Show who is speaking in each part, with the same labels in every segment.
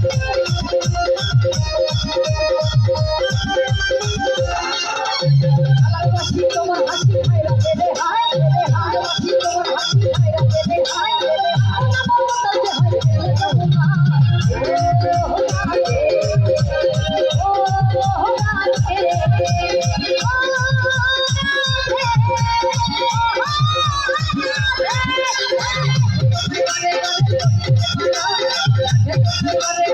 Speaker 1: তোমার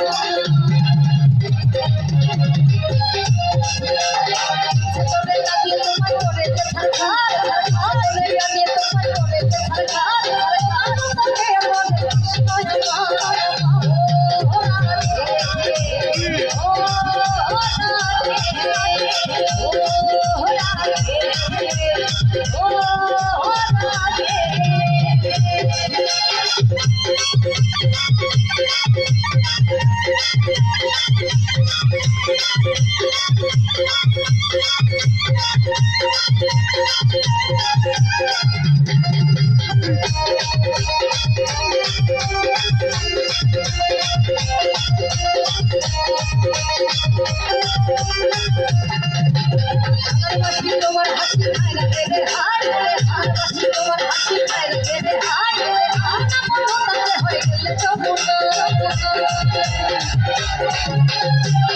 Speaker 1: Thank you. খাইরা দেবে high হাসি Thank you.